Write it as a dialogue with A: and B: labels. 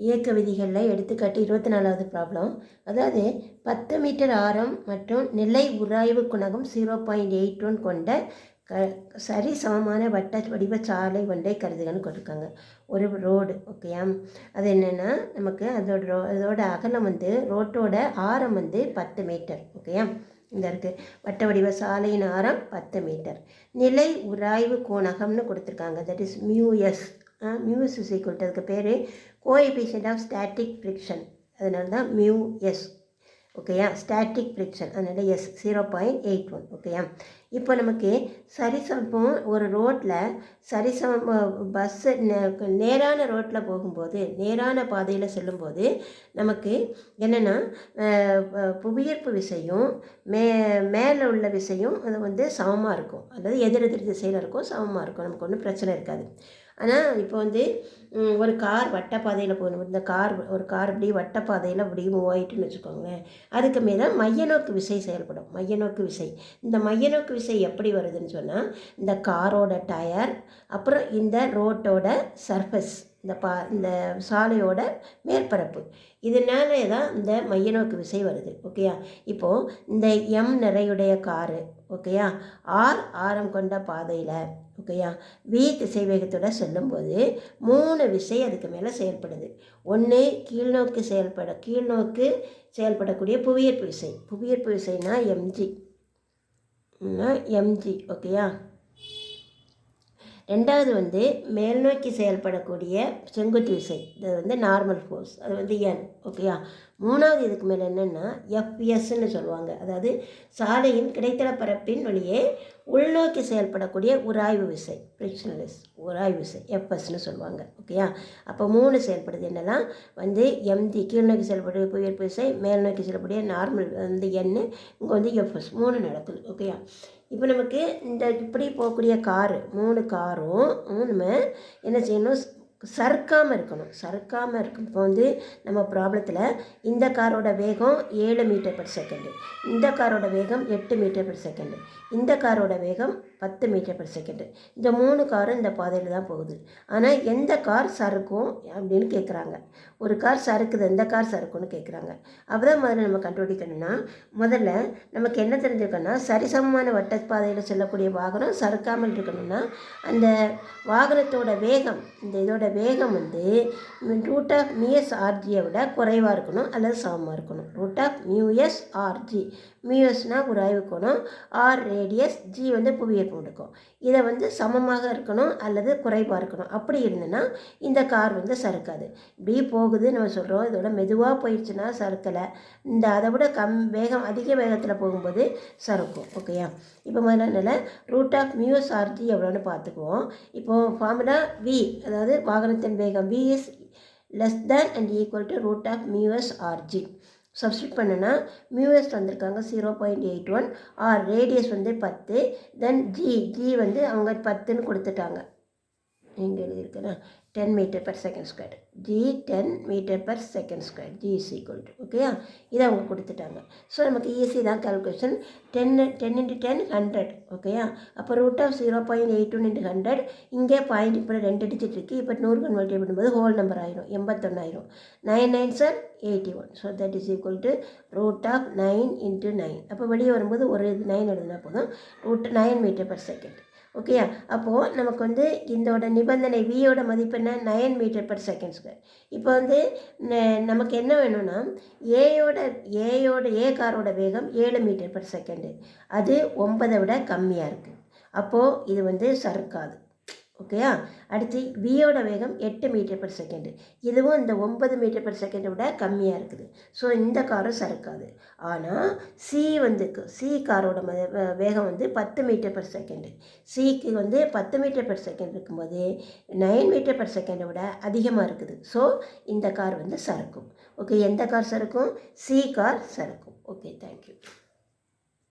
A: இயக்க விதிகளில் எடுத்துக்காட்டு இருபத்தி நாலாவது ப்ராப்ளம் அதாவது பத்து மீட்டர் ஆரம் மற்றும் நிலை உராய்வு குணகம் ஜீரோ பாயிண்ட் எயிட் ஒன் கொண்ட க சரி சமமான வட்ட வடிவ சாலை ஒன்றை கருதுகன்னு கொடுத்துருக்காங்க ஒரு ரோடு ஓகேயா அது என்னென்னா நமக்கு அதோட ரோ அதோட அகலம் வந்து ரோட்டோட ஆரம் வந்து பத்து மீட்டர் ஓகேயா இந்த இருக்குது வட்ட வடிவ சாலையின் ஆரம் பத்து மீட்டர். நிலை உராய்வு கோணகம்னு கொடுத்துருக்காங்க. That is mu s mu s is equal அதுக்கு பேர் கோஎபிஷியன்ட் ஆஃப் ஸ்டாட்டிக் ஃப்ரிக்ஷன் அதனால தான் மியூ எஸ் ஓகேயா ஸ்டாட்டிக் ஃப்ரிக்ஷன் அதனால் s zero point eight one ஓகேயா இப்போ நமக்கு சரிசமம் ஒரு ரோட்டில் சரிசம பஸ்ஸு நேரான ரோட்டில் போகும்போது நேரான பாதையில் செல்லும்போது நமக்கு என்னென்னா புவியீர்ப்பு விசையும் மே மேலே உள்ள விசையும் அது வந்து சமமாக இருக்கும். அதாவது எதிர் எதிர் திசையில் இருக்கும் சமமாக இருக்கும். நமக்கு ஒன்றும் பிரச்சனை இருக்காது. ஆனால் இப்போ வந்து ஒரு கார் வட்டப்பாதையில் போகணும். இந்த கார் ஒரு கார் இப்படி வட்டப்பாதையில் இப்படி மூவ் ஆகிட்டுன்னு வச்சுக்கோங்களேன். அதுக்கு மேலே மையநோக்கு விசை செயல்படும். மையநோக்கு விசை. இந்த மையநோக்கு விசை எப்படி வருதுன்னு சொன்னால் இந்த காரோட டயர் அப்புறம் இந்த ரோட்டோட சர்ஃபஸ் இந்த பா இந்த சாலையோட மேற்பரப்பு. இதனாலே தான் இந்த மையநோக்கு விசை வருது. ஓகேயா? இப்போது இந்த எம் நிறையுடைய காரு ஓகேயா? ஆர் ஆரம் கொண்ட பாதையில் ஓகேயா? வி திசை வேகத்தோட சொல்லும்போது மூணு விசை அதுக்கு மேலே செயல்படுது. ஒன்று கீழ்நோக்கு செயல்பட கீழ்நோக்கு செயல்படக்கூடிய புவியீர்ப்பு விசை. புவியீர்ப்பு விசைனா எம்ஜி எம்ஜி ஓகேயா? ரெண்டாவது வந்து மேல்நோக்கி செயல்படக்கூடிய செங்குத்து விசை. இது வந்து நார்மல் ஃபோர்ஸ் அது வந்து என் ஓகேயா மூணாவது இதுக்கு மேலே என்னென்னா எஃப்எஸ்ன்னு சொல்லுவாங்க. அதாவது சாலையின் கிடைத்தள பரப்பின் வழியே உள்நோக்கி செயல்படக்கூடிய உராய்வு விசை. ஃப்ரிக்ஷனலிஸ் உராய்வு விசை. எஃப்எஸ்ன்னு சொல்லுவாங்க ஓகேயா அப்போ மூணு செயல்படுது. என்னெல்லாம் வந்து எம்தி கீழ்நோக்கி செயல்படக்கூடிய புயற்பு விசை மேல்நோக்கி செயல்படக்கூடிய நார்மல் வந்து என்னு இங்கே வந்து எஃப்எஸ் மூணு நடக்குது ஓகேயா இப்போ நமக்கு இந்த இப்படி போகக்கூடிய காரு மூணு காரும் நம்ம என்ன செய்யணும் சறுக்காமல் இருக்கணும் சறுக்காமல் இருக்கும். இப்போ வந்து நம்ம ப்ராப்ளத்தில் இந்த காரோட வேகம் ஏழு மீட்டர் பர் செகண்டு இந்த காரோட வேகம் எட்டு மீட்டர் பர் செகண்டு இந்த காரோட வேகம் பத்து மீட்டர் பர் செகண்டு இந்த மூணு காரும் இந்த பாதையில் தான் போகுது. ஆனால் எந்த கார் சறுக்கும் அப்படின்னு கேட்குறாங்க ஒரு கார் சறுக்குது எந்த கார் சறுக்கும்னு கேட்குறாங்க அப்போதான் முதல்ல நம்ம கண்டுபிடிக்கணும்னா முதல்ல நமக்கு என்ன தெரிஞ்சுக்கணும்னா சரிசமமான வட்டப்பாதையில் செல்லக்கூடிய வாகனம் சறுக்காமல் இருக்கணும்னா அந்த வாகனத்தோட வேகம் இந்த இதோட வேகம் வந்து ரூட் ஆஃப் மியூஎஸ் ஆர்ஜியை விட குறைவாக இருக்கணும் அல்லது சமமாக இருக்கணும். Root of mu s r g மியூஎஸ்னால் உராய்வு கோணம் ஆர் ரேடியஸ் ஜி வந்து புவியீர்ப்பு முடுக்கம் இதை வந்து சமமாக இருக்கணும் அல்லது குறைவாக இருக்கணும். அப்படி இருந்ததுன்னா இந்த கார் வந்து சறுக்காது. இப்படி போகுது நம்ம சொல்கிறோம் இதோட மெதுவாக போயிடுச்சுன்னா சறுக்கலை. இந்த அதை விட கம் வேகம் அதிக வேகத்தில் போகும்போது சறுக்கும். ஓகேயா இப்போ முதல்ல ரூட் ஆஃப் மியூஸ் ஆர்ஜி எவ்வளோன்னு பார்த்துக்குவோம். இப்போது ஃபார்முலா வி அதாவது வாகனத்தின் வேகம் v is less than and equal to root of mu s r g substitute பண்ணுனா மியூஎஸ் வந்திருக்காங்க zero point eight one r radius வந்து பத்து தென் ஜி ஜி வந்து அவங்க பத்துன்னு கொடுத்துட்டாங்க. இங்கே எழுதியிருக்கிறேன் ten meter per second square g ten meter per second square g is equal to ஓகேயா இதை அவங்க கொடுத்துட்டாங்க. ஸோ நமக்கு ஈஸி தான் calculation ten ten into ten hundred ஓகேயா அப்போ root of zero point eight one into hundred இங்கே point இப்போ ரெண்டு டிஜிட் இருக்குது இப்போ நூறு கன்வெர்ட் பண்ணும்போது ஹோல் நம்பர் ஆயிரும். எண்பத்தொன்னாயிரம் nine nine sir eighty one so that is equal to root of nine into nine அப்போ வெளியே வரும்போது ஒரு நைன் எழுதுனா போதும். Root nine meter per second ஓகேயா அப்போது நமக்கு வந்து இதோட நிபந்தனை வியோட மதிப்பு என்ன? Nine meter per second square இப்போ வந்து நமக்கு என்ன வேணும்னா ஏயோட ஏயோட ஏ காரோட வேகம் ஏழு மீட்டர் பர் செகண்டு அது ஒன்பதை விட கம்மியாக இருக்குது அப்போது இது வந்து சறுக்காது. ஓகேயா? அடுத்து வியோட வேகம் எட்டு மீட்டர் பர் செகண்டு இதுவும் இந்த ஒன்பது மீட்டர் பர் செகண்டை விட கம்மியாக இருக்குது. ஸோ இந்த காரும் சறுக்காது. ஆனால் சி வந்து சி காரோட வேகம் வந்து பத்து மீட்டர் பர் செகண்டு சிக்கு வந்து பத்து மீட்டர் பர் செகண்ட் இருக்கும்போது நைன் மீட்டர் பர் செகண்டை விட அதிகமாக இருக்குது. ஸோ இந்த கார் வந்து சறுக்கும். ஓகே எந்த கார் சறுக்கும்? C car சறுக்கும். Okay thank you